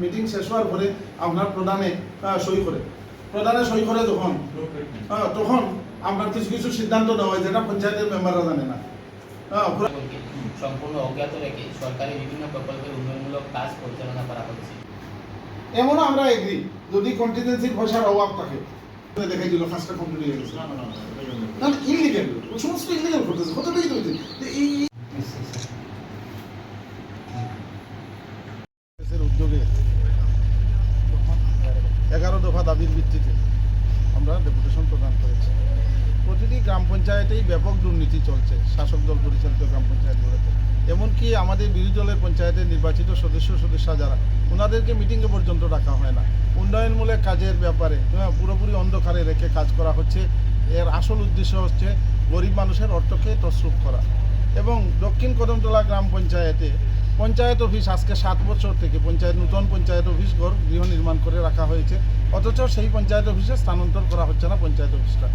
Meeting শেষ হওয়ার পরে আপনার প্রধানে সই করে প্রধানে সই করে আহ, তখন আপনার কিছু কিছু সিদ্ধান্ত নেওয়া হয় যেটা পঞ্চায়েতের মেম্বাররা জানে না সম্পূর্ণ অজ্ঞাত রেখে সরকারি বিভিন্ন প্রকল্পের উন্নয়নমূলক কাজ পরিচালনা করা হচ্ছে এমনও আমরা এগ্রি যদি পয়সার অভাব থাকে। দেখাই দিল কাজটা কমপ্লিট হয়ে গেছে। না ইলিগেল সমস্ত ইলিগেল করতেছে যে এই দাবির ভিত্তিতে আমরা ডেপুটেশন প্রদান করেছি। প্রতিটি গ্রাম পঞ্চায়েতেই ব্যাপক দুর্নীতি চলছে শাসক দল পরিচালিত গ্রাম পঞ্চায়েতগুলোতে এমনকি আমাদের বিরোধী দলের পঞ্চায়েতের নির্বাচিত সদস্য সদস্য যারা ওনাদেরকে মিটিংয়ে পর্যন্ত ডাকা হয় না। উন্নয়নমূলক কাজের ব্যাপারে হ্যাঁ, পুরোপুরি অন্ধকারে রেখে কাজ করা হচ্ছে। এর আসল উদ্দেশ্য হচ্ছে গরিব মানুষের অর্থকে তসরুপ করা। এবং দক্ষিণ কদমতলা গ্রাম পঞ্চায়েতে পঞ্চায়েত অফিস আজকে সাত বছর থেকে পঞ্চায়েত, নতুন পঞ্চায়েত অফিস ঘর গৃহ নির্মাণ করে রাখা হয়েছে। অথচ সেই পঞ্চায়েত অফিসে স্থানান্তর করা হচ্ছে না পঞ্চায়েত অফিসটা।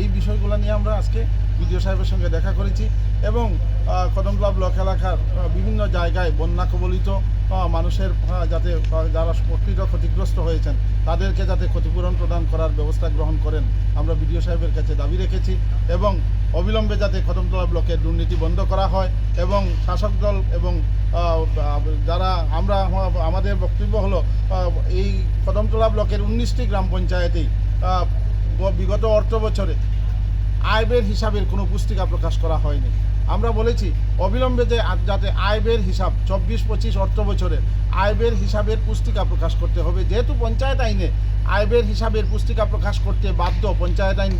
এই বিষয়গুলো নিয়ে আমরা আজকে বিডিও সাহেবের সঙ্গে দেখা করেছি এবং কদমলা ব্লক এলাকার বিভিন্ন জায়গায় বন্যা কবলিত মানুষের যাতে যারা প্রকৃত ক্ষতিগ্রস্ত হয়েছেন, তাদেরকে যাতে ক্ষতিপূরণ প্রদান করার ব্যবস্থা গ্রহণ করেন। আমরা বিডিও সাহেবের কাছে দাবি রেখেছি এবং অবিলম্বে যাতে কদমতলা ব্লকের দুর্নীতি বন্ধ করা হয় এবং শাসক দল এবং যারা আমরা, আমাদের বক্তব্য হলো এই কদমতলা ব্লকের উনিশটি গ্রাম পঞ্চায়েতেই বিগত অর্থ বছরে আয়বের হিসাবের কোনো পুস্তিকা প্রকাশ করা হয়নি। আমরা বলেছি, অবিলম্বে যে যাতে আয়বের হিসাব চব্বিশ, পঁচিশ, অর্থ বছরের আয়বের হিসাবের পুস্তিকা প্রকাশ করতে হবে। যেহেতু পঞ্চায়েত আইনে আয়বের হিসাবের পুস্তিকা প্রকাশ করতে বাধ্য পঞ্চায়েত আইন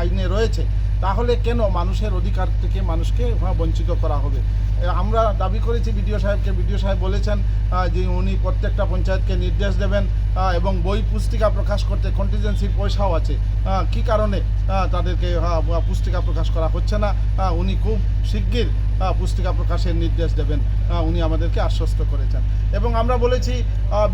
আইনে রয়েছে, তাহলে কেন মানুষের অধিকার থেকে মানুষকে বঞ্চিত করা হবে? আমরা দাবি করেছি বিডিও সাহেবকে। বিডিও সাহেব বলেছেন যে উনি প্রত্যেকটা পঞ্চায়েতকে নির্দেশ দেবেন এবং বই পুস্তিকা প্রকাশ করতে কন্টিজেন্সির পয়সাও আছে। কি কারণে তাদেরকে পুস্তিকা প্রকাশ করা হচ্ছে না? উনি খুব শিগগির পুস্তিকা প্রকাশের নির্দেশ দেবেন উনি আমাদেরকে আশ্বস্ত করেছেন। এবং আমরা বলেছি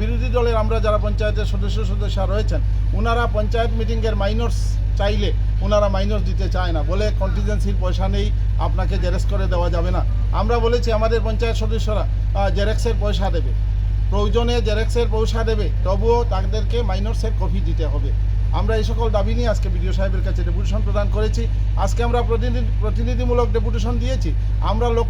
বিরোধী দলের আমরা যারা পঞ্চায়েতের সদস্য সদস্য রয়েছেন ওনারা পঞ্চায়েত মিটিংয়ের মাইনর্স চাইলে ওনারা মাইনর্স দিতে চায় না। বলে কন্টিজেন্সির পয়সা নেই, আপনাকে জেরেক্স করে দেওয়া যাবে না। আমরা বলেছি, আমাদের পঞ্চায়েত সদস্যরা জেরেক্সের পয়সা দেবে। প্রয়োজনে জেরেক্সের পয়সা দেবে, তবুও তাদেরকে মাইনর্সের কপি দিতে হবে। আমরা এই সকল দাবি নিয়ে আজকে বিডিও সাহেবের কাছে ডেপুটেশন প্রদান করেছি। আজকে আমরা প্রতিনিধি প্রতিনিধিমূলক ডেপুটেশন দিয়েছি। আমরা লোক